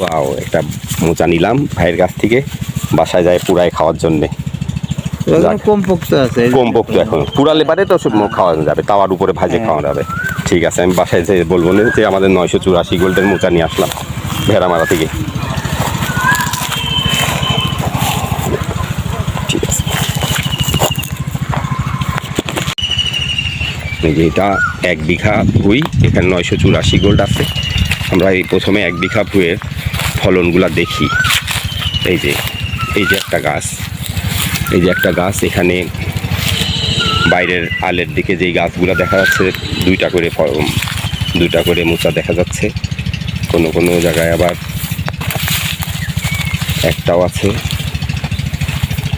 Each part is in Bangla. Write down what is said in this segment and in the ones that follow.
ওয়াও একটা মোচা নিলাম ভাইয়ের কাছ থেকে বাসায় যায় পুরাই খাওয়ার জন্যে। কম পোক্ত আছে। কম পোক্ত এখন। পুরালে পারে তো সব খাওয়ানো যাবে তাওয়ার উপরে ভাজে খাওয়া যাবে। ঠিক আছে আমি বাসায় যে বলব না যে আমাদের নয়শো চুরাশি গোল্ডের মোচা নিয়ে আসলাম ভেড়ামারা থেকে। ঠিক আছে। এটা এক বিঘা ভুই এখানে নয়শো চুরাশি গোল্ড আছে। আমরা এই প্রথমে এক বিঘা ভুঁয়ের ফলনগুলা দেখি। এই যে এই যে একটা গাছ। এই যে একটা গাছ, এখানে বাইরের আলের দিকে যেই গাছগুলো দেখা যাচ্ছে, দুইটা করে দুইটা করে মোচা দেখা যাচ্ছে। কোনো কোনো জায়গায় আবার একটাও আছে।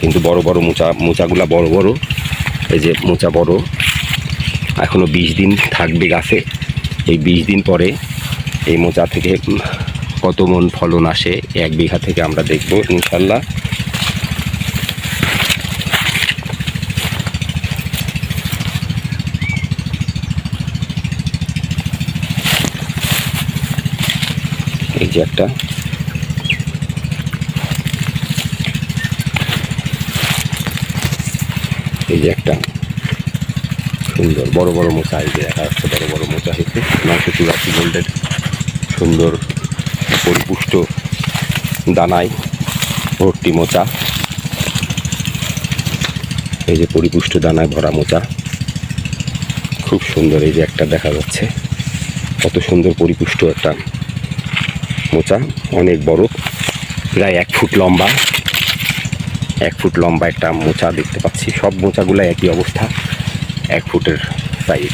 কিন্তু বড় বড় মোচা, মোচাগুলা বড় বড়। এই যে মোচা বড়। এখনও বিশ দিন থাকবে গাছে। এই বিশ দিন পরে এই মোচা থেকে কত মন ফলন আসে, এক বিঘা থেকে আমরা দেখব, ইনশাল্লাহ। এই যে একটা। এই যে একটা। সুন্দর, বড় বড় মোচা এই যে দেখা যাচ্ছে বড় বড় মোচা হয়েছে, নয়শো চুরাশি গোল্ডের। সুন্দর পরিপুষ্ট দানায় ভর্তি মোচা। এই যে পরিপুষ্ট দানায় ভরা মোচা। খুব সুন্দর এই যে একটা দেখা যাচ্ছে। কত সুন্দর পরিপুষ্ট একটা মোচা। অনেক বড়, প্রায় এক ফুট লম্বা। এক ফুট লম্বা একটা মোচা দেখতে পাচ্ছি। সব মোচাগুলো একই অবস্থা, এক ফুটের সাইজ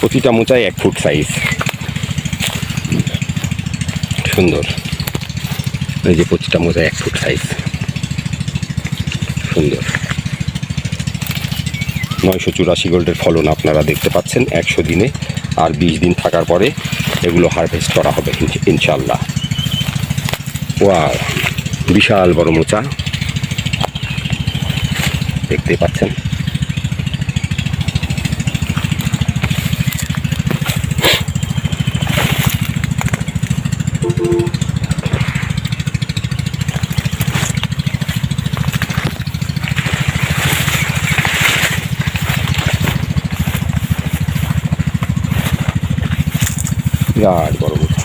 প্রতিটা মোচাই এক ফুট সাইজ সুন্দর। এই যে প্রতিটা মোচা এক ফুট সাইজ সুন্দর। নয়শো চুরাশি গোল্ডের ফলন আপনারা দেখতে পাচ্ছেন একশো দিনে। আর বিশ দিন থাকার পরে এগুলো হারভেস্ট করা হবে ইন- ইনশাল্লাহ ওয়া বিশাল বড় মোচা। দেখতে পাচ্ছেন? বিরাট বড় মোচা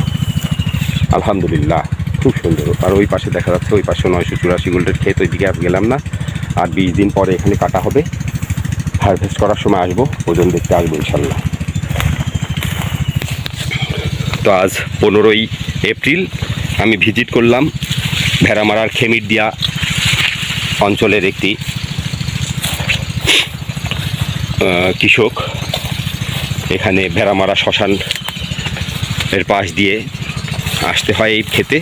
আলহামদুলিল্লাহ, খুব সুন্দর। আর ওই পাশে দেখা যাচ্ছে, ওই পাশে নয়শো চুরাশি গোল্ডের ক্ষেত ওই দিকে আর গেলাম না। আর বিশ দিন পরে এখানে কাটা হবে। হারভেস্ট করার সময় আসব, ওজন দেখতে আসব ইনশাল্লাহ। তো আজ পনেরোই এপ্রিল, আমি ভিজিট করলাম ভেড়ামারার খেমিরদিয়া অঞ্চলের একটি কৃষক। এখানে ভেড়ামারা শ্মশান এর পাশ দিয়ে আসতে হয় এই খেতে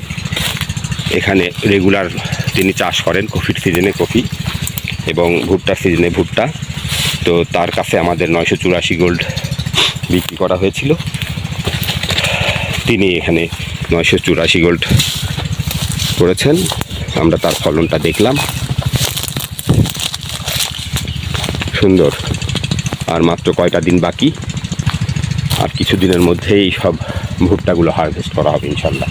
এখানে রেগুলার তিনি চাষ করেন কফির সিজনে কফি এবং ভুট্টার সিজনে ভুট্টা। তো তার কাছে আমাদের নয়শো চুরাশি গোল্ড বিক্রি করা হয়েছিল। তিনি এখানে নয়শো চুরাশি গোল্ড করেছেন। আমরা তার ফলনটা দেখলাম। সুন্দর। আর মাত্র কয়টা দিন বাকি? আর কিছুদিনের মধ্যেই সব ভুট্টাগুলো হারভেস্ট করা হবে ইনশাল্লাহ।